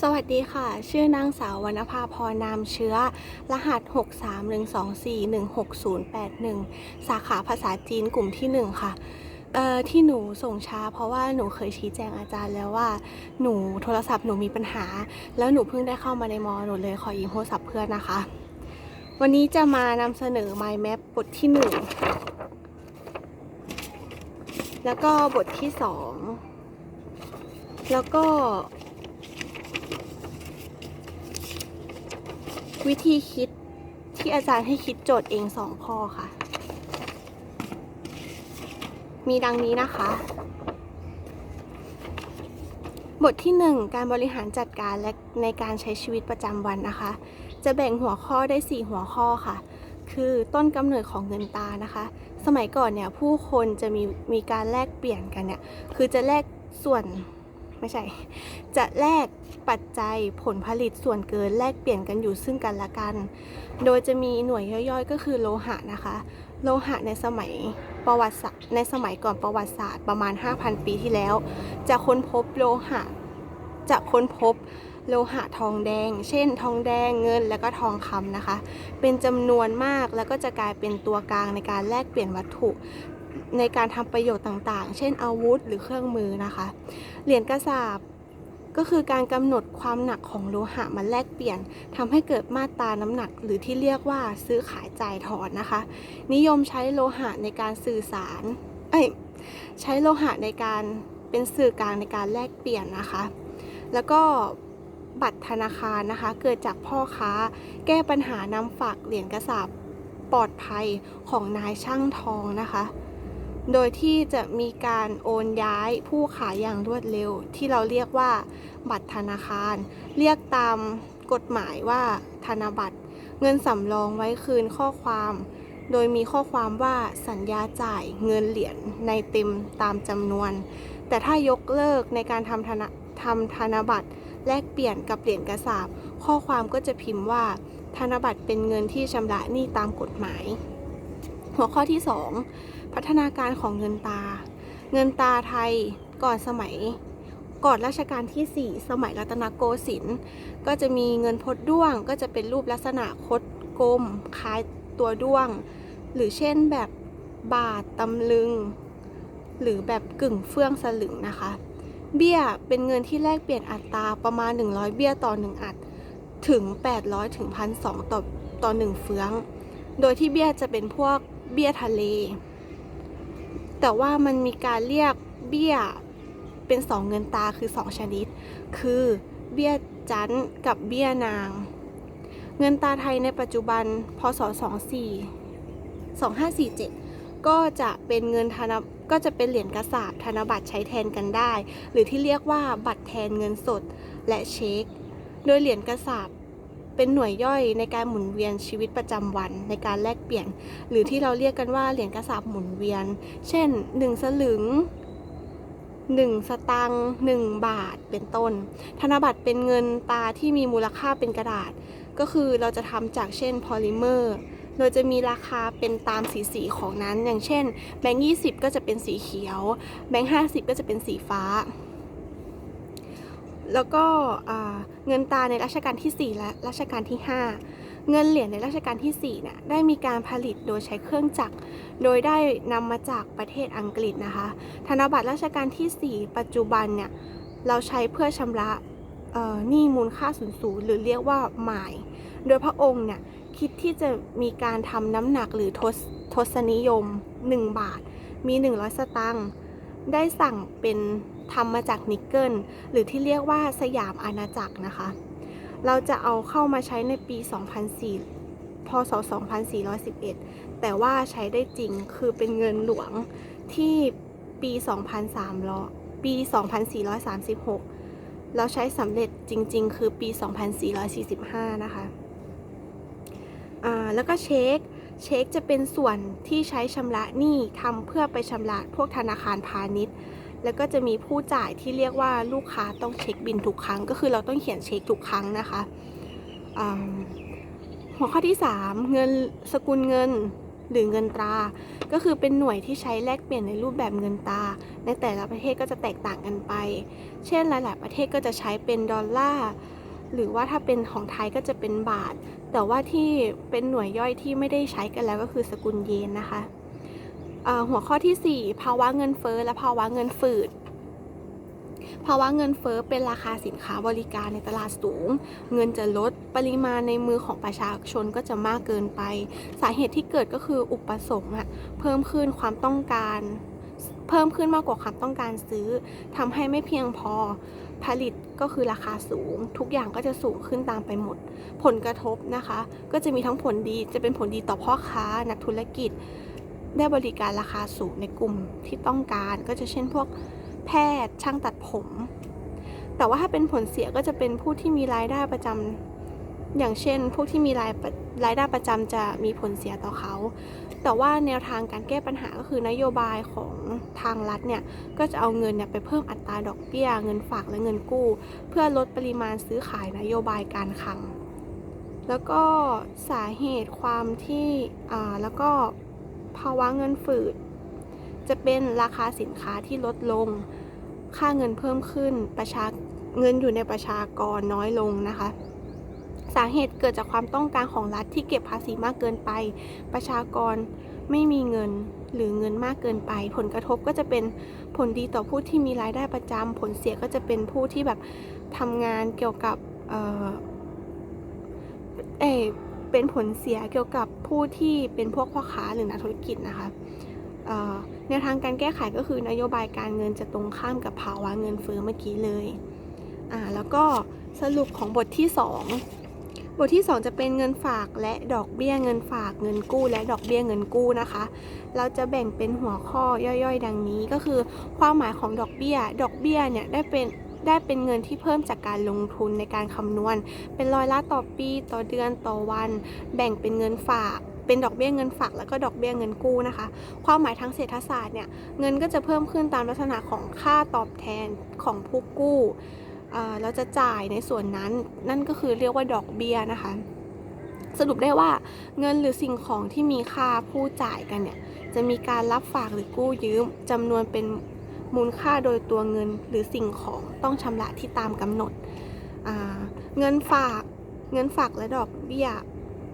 สวัสดีค่ะ ชื่อนางสาววรรณภาพรนามเชื้อ รหัส 63124168081 สาขาภาษาจีนกลุ่มที่ 1 ค่ะเอ่อที่หนูส่งช้า เพราะว่าหนูเคยชี้แจงอาจารย์แล้วว่า หนูโทรศัพท์หนูมีปัญหา แล้วหนูเพิ่งได้เข้ามาในมอหนูเลยขอยืมโทรศัพท์เพื่อนนะคะ วันนี้จะมานำเสนอ Mind Map บทที่ 1 แล้วก็บทที่ 2 แล้วก็ วิธีคิดที่อาจารย์ให้คิดโจทย์เองสองข้อค่ะ มีดังนี้นะคะ บทที่หนึ่งการบริหารจัดการและในการใช้ชีวิตประจำวันนะคะ จะแบ่งหัวข้อได้ 4 หัวข้อค่ะ คือต้นกำเนิดของเงินตานะคะ สมัยก่อนเนี่ยผู้คนจะมีมีการแลกเปลี่ยนกันเนี่ย คือจะแลกส่วนไม่ใช่ จะแลก ปัจจัยผลผลิตส่วนเกินแลกเปลี่ยนกันอยู่ซึ่งกันและกัน โดยจะมีหน่วยย่อยๆ ก็คือโลหะนะคะ โลหะในสมัยประวัติศาสตร์ในสมัยก่อนประวัติศาสตร์ประมาณ 5,000 ปีที่แล้ว จะค้นพบโลหะจะค้นพบโลหะทองแดง เช่น ทองแดงเงินและก็ทองคำนะคะ เป็นจำนวนมากแล้วก็จะกลายเป็นตัวกลางในการแลกเปลี่ยนวัตถุในการทำประโยชน์ต่างๆ เช่นอาวุธหรือเครื่องมือนะคะ เหรียญกระสาบ ก็คือการกำหนดความหนักของโลหะมาแลกเปลี่ยนทำให้เกิดมาตราน้ำหนัก หรือที่เรียกว่าซื้อขายจ่ายถอนนะคะ นิยมใช้โลหะในการสื่อสารเอ้ยใช้โลหะในการเป็นสื่อกลางในการแลกเปลี่ยนนะคะ แล้วก็บัตรธนาคารนะคะ เกิดจากพ่อค้า แก้ปัญหานำฝากเหรียญกระสาบปลอดภัยของนายช่างทองนะคะ โดยที่จะมีการโอนย้ายผู้ขายอย่างรวดเร็ว ที่เราเรียกว่าบัตรธนาคาร เรียกตามกฎหมายว่าธนบัตร เงินสำรองไว้คืนข้อความ โดยมีข้อความว่าสัญญาจ่ายเงินเหรียญในเต็มตามจำนวน แต่ถ้ายกเลิกในการทำธนทำธนบัตรแลกเปลี่ยนกับเหรียญกระสาบ ข้อความก็จะพิมพ์ว่า ธนบัตรเป็นเงินที่ชำระหนี้ตามกฎหมาย หัวข้อที่ 2 พัฒนาการของเงินตา เงินตาไทยก่อนสมัยก่อนรัชกาลที่ 4 สมัยรัตนโกสินทร์ก็จะมีเงินพดด้วง ก็จะเป็นรูปลักษณะคดกลมคล้ายตัวด้วง หรือเช่นแบบบาทตำลึง หรือแบบกึ่งเฟื่องสลึงนะคะ เบี้ยเป็นเงินที่แลกเปลี่ยนอัตราประมาณ 100 เบี้ยต่อ 1 อัดถึง 800ถึง1,200ต่อต่อ1เฟือง โดยที่เบี้ยจะเป็นพวกเบี้ยทะเล แต่ว่ามันมีการเรียกเบี้ยเป็น2เงินตาคือ2ชนิด คือเบี้ยจันทร์กับเบี้ยนาง เงินตาไทยในปัจจุบันพศ24 2547 ก็จะเป็นเงินธนก็จะเป็นเหรียญกระสาบธนบัตรใช้แทนกันได้ หรือที่เรียกว่าบัตรแทนเงินสดและเช็ค โดยเหรียญกระสาบ เป็นหน่วยย่อยในการหมุนเวียนชีวิตประจำวันในการแลกเปลี่ยน หรือที่เราเรียกกันว่าเหรียญกระสาบหมุนเวียน เช่น 1 สลึง 1 สตังค์1บาทเป็นต้น ธนบัตรเป็นเงินตาที่มีมูลค่าเป็นกระดาษ ก็คือเราจะทำจากเช่นพอลิเมอร์โดยจะมีราคาเป็นตามสีสีของนั้น อย่างเช่นแบงค์20ก็จะเป็นสีเขียว แบงค์50ก็จะเป็นสีฟ้า แล้วก็เงินตาในรัชกาลที่ 4 และรัชกาลที่ 5 เงินเหรียญในรัชกาลที่4เนี่ยได้มีการผลิตโดยใช้เครื่องจักร โดยได้นำมาจากประเทศอังกฤษนะคะ ธนบัตรรัชกาลที่ 4 ปัจจุบันเนี่ยเราใช้เพื่อชำระหนี้มูลค่าสูงสูงหรือเรียกว่าหมาย โดยพระองค์เนี่ยคิดที่จะมีการทำน้ำหนักหรือทศทศนิยม 1 บาท มี 100 สตางค์ ได้สั่งเป็นทำมาจากนิกเกิลหรือที่เรียกว่าสยามอาณาจักรนะคะ เราจะเอาเข้ามาใช้ในปี 2004 พศ 2411 แต่ว่าใช้ได้จริงคือเป็นเงินหลวงที่ปี2300ปี 2436 เราใช้สำเร็จจริง ๆ คือปี 2445 นะคะอ่าแล้วก็เช็ค เช็คจะเป็นส่วนที่ใช้ชำระหนี้ทำเพื่อไปชำระพวกธนาคารพาณิชย์ แล้วก็จะมีผู้จ่ายที่เรียกว่าลูกค้าต้องเช็คบินทุกครั้ง ก็คือเราต้องเขียนเช็คทุกครั้งนะคะหัวข้อที่ 3 เงินสกุลเงินหรือเงินตรา ก็คือเป็นหน่วยที่ใช้แลกเปลี่ยนในรูปแบบเงินตราในแต่ละประเทศก็จะแตกต่างกันไป เช่นหลาย ๆ ประเทศก็จะใช้เป็นดอลลาร์หรือว่าถ้าเป็นของไทยก็จะเป็นบาท แต่ว่าที่เป็นหน่วยย่อยที่ไม่ได้ใช้กันแล้วก็คือสกุลเยนนะคะหัวข้อทีสี่4 ภาวะเงินเฟ้อและภาวะเงินฝืด ภาวะเงินเฟ้อเป็นราคาสินค้าบริการในตลาดสูง เงินจะลดปริมาณในมือของประชาชนก็จะมากเกินไป สาเหตุที่เกิดก็คืออุปสงค์เพิ่มขึ้นความต้องการ เพิ่มขึ้นมากกว่าความต้องการซื้อทำให้ไม่เพียงพอผลิตก็คือราคาสูง ทุกอย่างก็จะสูงขึ้นตามไปหมด ผลกระทบนะคะ ก็จะมีทั้งผลดีจะเป็นผลดีต่อพ่อค้า นักธุรกิจ ได้บริการราคาสูงในกลุ่มที่ต้องการ ก็จะเช่นพวกแพทย์ช่างตัดผม แต่ว่าถ้าเป็นผลเสียก็จะเป็นผู้ที่มีรายได้ประจำ อย่างเช่น พวกที่มีรายรายได้ประจำจะมีผลเสียต่อเขา แต่ว่าแนวทางการแก้ปัญหาก็คือนโยบายของทางรัฐเนี่ย ก็จะเอาเงินเนี่ยไปเพิ่มอัตราดอกเบี้ย เงินฝากและเงินกู้ เพื่อลดปริมาณซื้อขายนโยบายการคลัง แล้วก็สาเหตุความที่อ่าแล้วก็ภาวะเงินฝืด จะเป็นราคาสินค้าที่ลดลง ค่าเงินเพิ่มขึ้นประชาเงินอยู่ในประชากรน้อยลงนะคะ สาเหตุเกิดจากความต้องการของรัฐที่เก็บภาษีมากเกินไป ประชากรไม่มีเงินหรือเงินมากเกินไป ผลกระทบก็จะเป็นผลดีต่อผู้ที่มีรายได้ประจำผลเสียก็จะเป็นผู้ที่แบบทำงานเกี่ยวกับเออเอเป็นผลเสียเกี่ยวกับผู้ที่เป็นพวกพ่อค้าหรือนักธุรกิจนะคะแนวทางการแก้ไขก็คือนโยบายการเงินจะตรงข้ามกับภาวะเงินเฟ้อเมื่อกี้เลย อ่า แล้วก็สรุปของบทที่ 2 บทที่ 2 จะเป็นเงินฝากและดอกเบี้ยเงินฝากเงินกู้และดอกเบี้ยเงินกู้นะคะ เราจะแบ่งเป็นหัวข้อย่อยๆ ดังนี้ก็คือ ความหมายของดอกเบี้ย ดอกเบี้ยเนี่ยได้เป็นได้เป็นเงินที่เพิ่มจากการลงทุนในการคำนวณ เป็นร้อยละต่อปีต่อเดือนต่อวัน แบ่งเป็นเงินฝากเป็นดอกเบี้ยเงินฝากแล้วก็ดอกเบี้ยเงินกู้นะคะ ความหมายทางเศรษฐศาสตร์เนี่ยเงินก็จะเพิ่มขึ้นตามลักษณะของค่าตอบแทนของผู้กู้ เราจะจ่ายในส่วนนั้น นั่นก็คือเรียกว่าดอกเบี้ยนะคะ สรุปได้ว่าเงินหรือสิ่งของที่มีค่าผู้จ่ายกันเนี่ย จะมีการรับฝากหรือกู้ยืมจำนวนเป็นมูลค่าโดยตัวเงินหรือสิ่งของต้องชำระที่ตามกำหนด เงินฝาก เงินฝากและดอกเบี้ย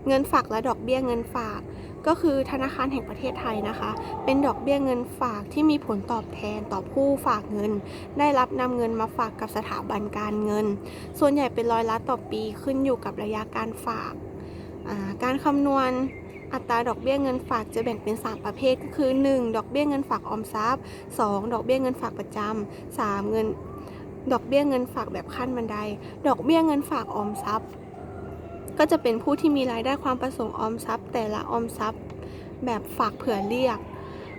เงินฝากและดอกเบี้ยเงินฝาก ก็คือธนาคารแห่งประเทศไทยนะคะ เป็นดอกเบี้ยเงินฝากที่มีผลตอบแทนต่อผู้ฝากเงิน ได้รับนำเงินมาฝากกับสถาบันการเงิน ส่วนใหญ่เป็นร้อยละต่อปีขึ้นอยู่กับระยะการฝากาการคำนวณอัตราดอกเบี้ยเงินฝากจะแบ่งเป็น 3 ประเภทก็คือ 1. ดอกเบี้ยเงินฝากออมทรัพย์ 2. ดอกเบี้ยเงินฝากประจำ 3. เงิน ดอกเบี้ยเงินฝากแบบขั้นบันได ดอกเบี้ยเงินฝากออมทรัพย์ ก็จะเป็นผู้ที่มีรายได้ความประสงค์ออมทรัพย์ แต่ละออมทรัพย์ แบบฝากเผื่อเรียก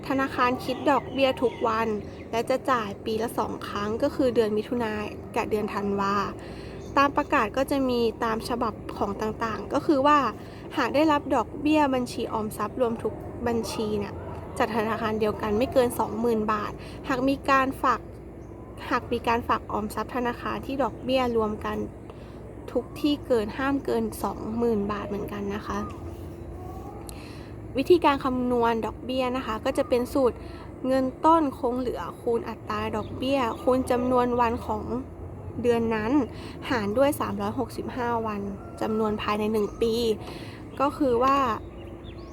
ธนาคารคิดดอกเบี้ยทุกวัน และจะจ่ายปีละ2ครั้งก็คือเดือนมิถุนายนกับเดือนธันวาตามประกาศก็จะมีตามฉบับของต่างๆ ก็คือว่าหากได้รับดอกเบี้ยบัญชีออมทรัพย์รวมทุกบัญชีเนี่ยจากธนาคารเดียวกันไม่เกิน 20,000 บาท หากมีการฝากหากมีการฝากออมทรัพย์ธนาคารที่ดอกเบี้ยรวมกัน ทุกที่เกินห้ามเกิน 20,000 บาทเหมือนกันนะคะ วิธีการคำนวณดอกเบี้ยนะคะ ก็จะเป็นสูตรเงินต้นคงเหลือคูณอัตราดอกเบี้ย คูณจำนวนวันของเดือนนั้น หารด้วย 365 วันจำนวนภายใน 1 ปี ก็คือว่า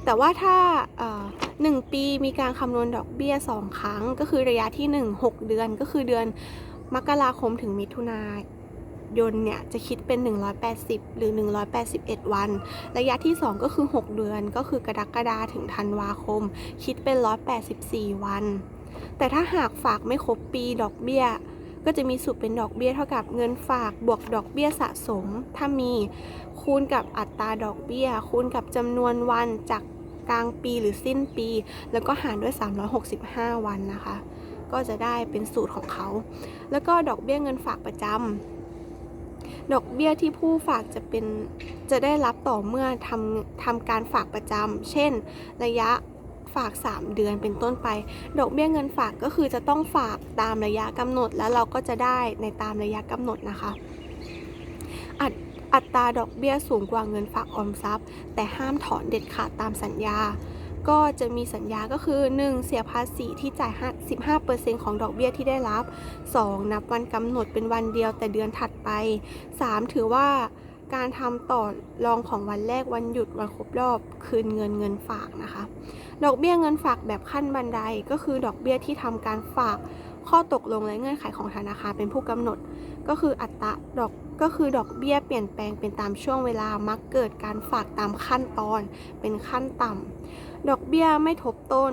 แต่ว่าถ้าเอ่อหนึ่งปีมีการคำนวณดอกเบี้ย 2 ครั้ง ก็คือระยะที่ 1 6 เดือนก็คือเดือนมกราคมถึงมิถุนาย นเนี่ยจะคิดเป็น 180 หรือ 181 วัน ระยะที่ 2 ก็คือ 6 เดือนก็คือกรกฎาถึงธันวาคม คิดเป็น 184 วัน แต่ถ้าหากฝากไม่ครบปีดอกเบี้ย ก็จะมีสูตรเป็นดอกเบี้ยเท่ากับเงินฝากบวกดอกเบี้ยสะสม ถ้ามีคูณกับอัตราดอกเบี้ย คูณกับจำนวนวันจากกลางปีหรือสิ้นปี แล้วก็หารด้วย 365 วันนะคะ ก็จะได้เป็นสูตรของเขา แล้วก็ดอกเบี้ยเงินฝากประจำ ดอกเบี้ยที่ผู้ฝากจะเป็นจะได้รับต่อเมื่อทำทำการฝากประจำ เช่น ระยะฝาก 3 เดือนเป็นต้นไป ดอกเบี้ยเงินฝากก็คือจะต้องฝากตามระยะกำหนด แล้วเราก็จะได้ในตามระยะกำหนดนะคะอัอัตราดอกเบี้ยสูงกว่าเงินฝากออมทรัพย์ แต่ห้ามถอนเด็ดขาดตามสัญญา ก็จะมีสัญญาก็คือ 1. เสียภาษีที่จ่าย 15%ของดอกเบี้ยที่ได้รับ 2. นับวันกำหนดเป็นวันเดียวแต่เดือนถัดไป 3. ถือว่าการทำต่อรองของวันแรกวันหยุดวันครบรอบคืนเงินเงินฝากนะคะ ดอกเบี้ยเงินฝากแบบขั้นบันไดก็คือดอกเบี้ยที่ทำการฝากข้อตกลงและเงื่อนไขของธนาคารเป็นผู้กำหนด ก็คืออัตราดอกก็คือดอกเบี้ยเปลี่ยนแปลงเป็นตามช่วงเวลามักเกิดการฝากตามขั้นตอนเป็นขั้นต่ำ ดอกเบี้ยไม่ทบต้น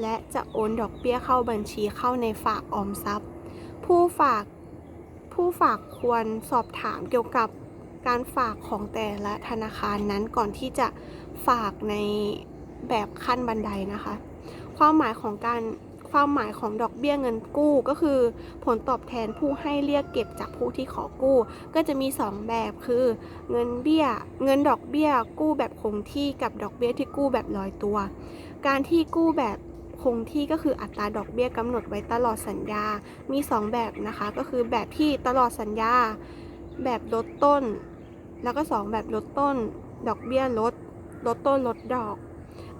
และจะโอนดอกเบี้ยเข้าบัญชีเข้าในฝากออมทรัพย์ ผู้ฝากผู้ฝากควรสอบถามเกี่ยวกับการฝากของแต่ละธนาคารนั้นก่อนที่จะฝากในแบบขั้นบันไดนะคะ ความหมายของการ ความหมายของดอกเบี้ยเงินกู้ก็คือ ผลตอบแทนผู้ให้เรียกเก็บจากผู้ที่ขอกู้ ก็จะมี 2 แบบคือ เงินเบี้ย เงินดอกเบี้ย กู้แบบคงที่กับดอกเบี้ยที่กู้แบบลอยตัว การที่กู้แบบคงที่ก็คืออัตราดอกเบี้ยกำหนดไว้ตลอดสัญญา มี 2 แบบนะคะ ก็คือแบบที่ตลอดสัญญา แบบลดต้น แล้วก็ 2 แบบลดต้น ดอกเบี้ยลด ลดต้นลดดอก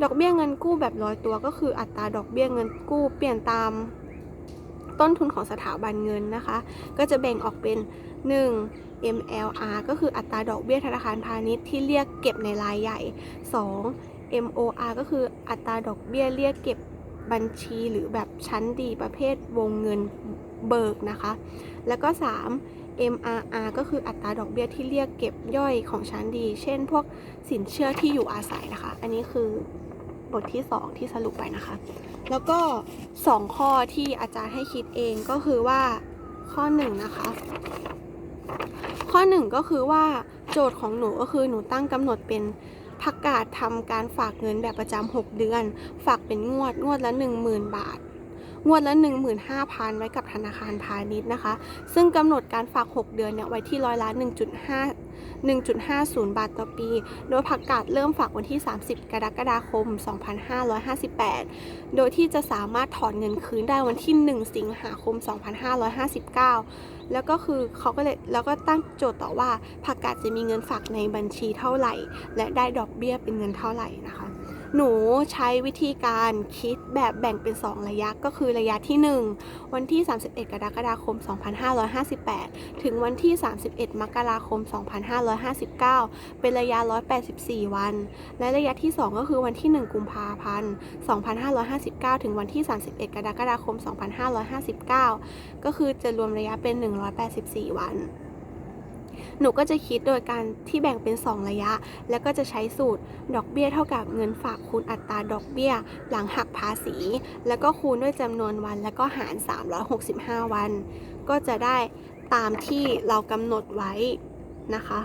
ดอกเบี้ยเงินกู้แบบลอยตัวก็คืออัตราดอกเบี้ยเงินกู้เปลี่ยนตามต้นทุนของสถาบันเงินนะคะ ก็จะแบ่งออกเป็น 1. MLR ก็คืออัตราดอกเบี้ยธนาคารพาณิชย์ที่เรียกเก็บในรายใหญ่ 2. MOR ก็คืออัตราดอกเบี้ยเรียกเก็บบัญชีหรือแบบชั้นดีประเภทวงเงิน เบิกนะคะ แล้วก็ 3. MRR ก็คืออัตราดอกเบี้ยที่เรียกเก็บย่อยของชั้นดี เช่น พวกสินเชื่อที่อยู่อาศัยนะคะ อันนี้คือบทที่ 2 ที่สรุปไปนะคะ แล้วก็ 2 ข้อที่อาจารย์ให้คิดเองก็คือว่าข้อ1นนะคะข้อ 1 ก็คือว่าโจทย์ของหนูก็คือหนูตั้งกำหนดเป็นประกาศทำการฝากเงินแบบประจำ6เดือน ฝากเป็นงวดงวดละ 10,000 บาท งวดละ 15,000 ไว้กับธนาคารพาณิชย์นะคะ ซึ่งกำหนดการฝาก 6 เดือนเนี่ยไว้ที่ร้อยละ 1.5 1.50 บาทต่อปี โดยประกาศเริ่มฝากวันที่ 30 กรกฎาคม 2558 โดยที่จะสามารถถอนเงินคืนได้วันที่ 1 สิงหาคม 2559 แล้วก็คือเขาก็เลยแล้วก็ตั้งโจทย์ต่อว่าประกาศจะมีเงินฝากในบัญชีเท่าไหร่ และได้ดอกเบี้ยเป็นเงินเท่าไหร่นะคะ หนูใช้วิธีการคิดแบบแบ่งเป็น 2 ระยะก็คือระยะที่ 1 วันที่ 31 กรกฎาคม 2558 ถึงวันที่ 31 มกราคม 2559 เป็นระยะ 184 วัน และระยะที่ 2 ก็คือวันที่ 1 กุมภาพันธ์ 2559 ถึงวันที่ 31 กรกฎาคม 2559 ก็คือจะรวมระยะเป็น 184 วัน หนูก็จะคิดโดยการที่แบ่งเป็น 2 ระยะ แล้วก็จะใช้สูตรดอกเบี้ยเท่ากับเงินฝากคูณอัตราดอกเบี้ย หลังหักภาษี แล้วก็คูณด้วยจำนวนวัน แล้วก็หาร 365 วัน ก็จะได้ตามที่เรากำหนดไว้นะคะ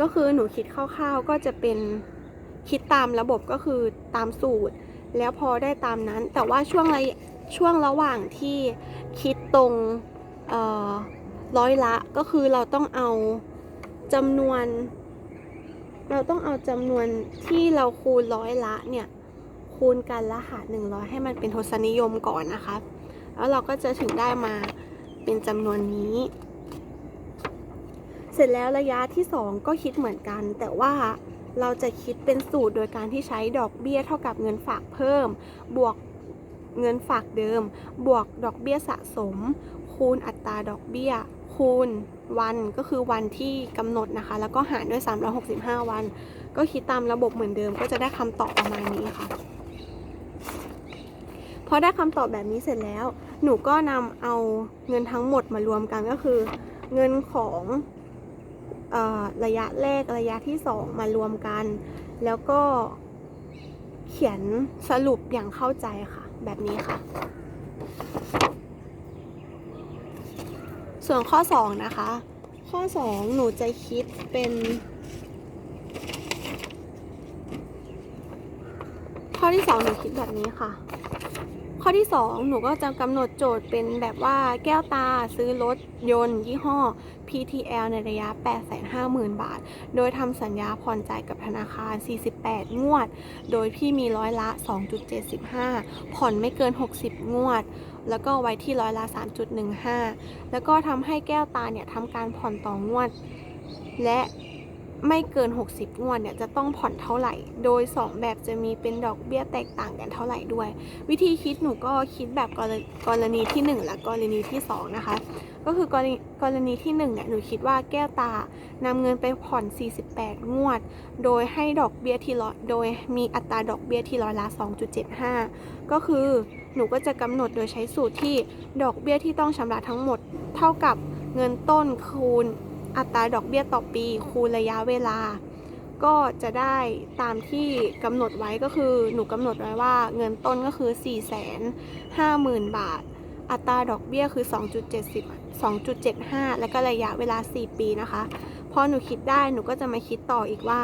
ก็คือหนูคิดคร่าวๆก็จะเป็นคิดตามระบบก็คือตามสูตร แล้วพอได้ตามนั้นแต่ว่าช่วงระยะช่วงระหว่างที่คิดตรงเอ่อ ร้อยละก็คือเราต้องเอาจำนวน เราต้องเอาจำนวนที่เราคูณร้อยละเนี่ยคูณกันละหารหนึ่งร้อยให้มันเป็นทศนิยมก่อนนะคะ แล้วเราก็จะถึงได้มาเป็นจำนวนนี้ เสร็จแล้วระยะที่ 2 ก็คิดเหมือนกัน แต่ว่าเราจะคิดเป็นสูตรโดยการที่ใช้ดอกเบี้ยเท่ากับเงินฝากเพิ่ม บวกเงินฝากเดิม บวกดอกเบี้ยสะสม คูณอัตราดอกเบี้ย คูณวันก็คือวันที่กำหนดนะคะ แล้วก็หารด้วย 365 วัน ก็คิดตามระบบเหมือนเดิม ก็จะได้คำตอบประมาณนี้ค่ะ พอได้คำตอบแบบนี้เสร็จแล้ว หนูก็นำเอาเงินทั้งหมดมารวมกันก็คือ เงินของออระยะแรกระยะที่ 2 มารวมกัน แล้วก็เขียนสรุปอย่างเข้าใจค่ะ แบบนี้ค่ะ ส่วนข้อ 2 นะคะ ข้อ 2 หนูจะคิดเป็น ข้อที่ 2 หนูคิดแบบนี้ค่ะ ข้อที่ 2 หนูก็จะกำหนดโจทย์เป็นแบบว่าแก้วตาซื้อรถยนต์ ยี่ห้อ PTL ในระยะ 850,000 บาท โดยทำสัญญาผ่อนจ่ายกับธนาคาร 48 งวด โดยพี่มีร้อยละ 2.75 ผ่อนไม่เกิน 60 งวด แล้วก็ไว้ที่ร้อยละ 3.15 แล้วก็ทำให้แก้วตาเนี่ยทำการผ่อนต่องวด และ ไม่เกิน 60 งวดเนี่ยจะต้องผ่อนเท่าไหร่ โดย 2 แบบจะมีเป็นดอกเบี้ยแตกต่างกันเท่าไหร่ด้วย วิธีคิดหนูก็คิดแบบกรณกรณีที่ 1 และกรณีที่ 2 นะคะ ก็คือกรณีกรณีที่1เนี่ยหนูคิดว่าแก้วตานำเงินไปผ่อน 48 งวด โดยให้ดอกเบี้ยที่ร้อยโดยมีอัตราดอกเบี้ยที่ร้อยละ 2.75 ก็คือหนูก็จะกำหนดโดยใช้สูตรที่ดอกเบี้ยที่ต้องชำระทั้งหมด เท่ากับเงินต้นคูณ อัตราดอกเบี้ยต่อปี คูณระยะเวลา ก็จะได้ตามที่กำหนดไว้ก็คือหนูกำหนดไว้ว่าเงินต้นก็คือ 4 5 0 0 0 0 บาท อัตราดอกเบี้ยคือ 2.70 2.75 และก็ระยะเวลา 4 ปีนะคะพอหนูคิดได้หนูก็จะมาคิดต่ออีกว่า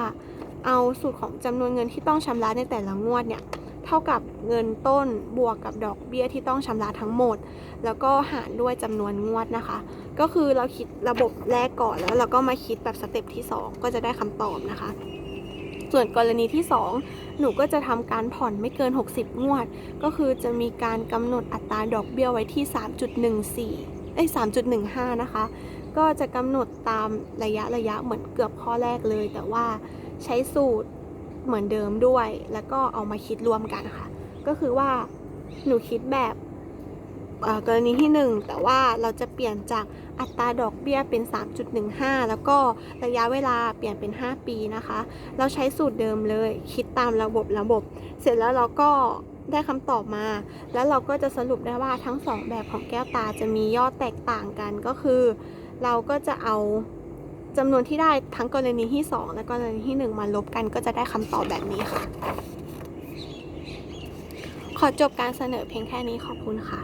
เอาสูตรของจำนวนเงินที่ต้องชำระในแต่ละงวดเนี่ย เท่ากับเงินต้นบวกกับดอกเบี้ยที่ต้องชำระทั้งหมด แล้วก็หารด้วยจำนวนงวดนะคะ ก็คือเราคิดระบบแรกก่อนแล้วเราก็มาคิดแบบสเต็ปที่ 2 ก็จะได้คำตอบนะคะ ส่วนกรณีที่ 2 หนูก็จะทำการผ่อนไม่เกิน 60 งวด ก็คือจะมีการกำหนดอัตราดอกเบี้ยไว้ที่ 3.14เอ้ย3.15 นะคะ ก็จะกำหนดตามระยะระยะเหมือนเกือบข้อแรกเลย แต่ว่าใช้สูตร เหมือนเดิมด้วย แล้วก็เอามาคิดรวมกันค่ะ ก็คือว่าหนูคิดแบบกรณีที่ 1 แต่ว่าเราจะเปลี่ยนจากอัตราดอกเบี้ยเป็น 3.15 แล้วก็ระยะเวลาเปลี่ยนเป็น 5 ปีนะคะ เราใช้สูตรเดิมเลยคิดตามระบบระบบ เสร็จแล้วเราก็ได้คำตอบมา แล้วเราก็จะสรุปได้ว่าทั้ง 2 แบบของแก้วตาจะมียอดแตกต่างกันก็คือ เราก็จะเอา จำนวนที่ได้ทั้งกรณีที่ 2 และกรณีที่ 1 มาลบกันก็จะได้คำตอบแบบนี้ค่ะ ขอจบการเสนอเพียงแค่นี้ขอบคุณค่ะ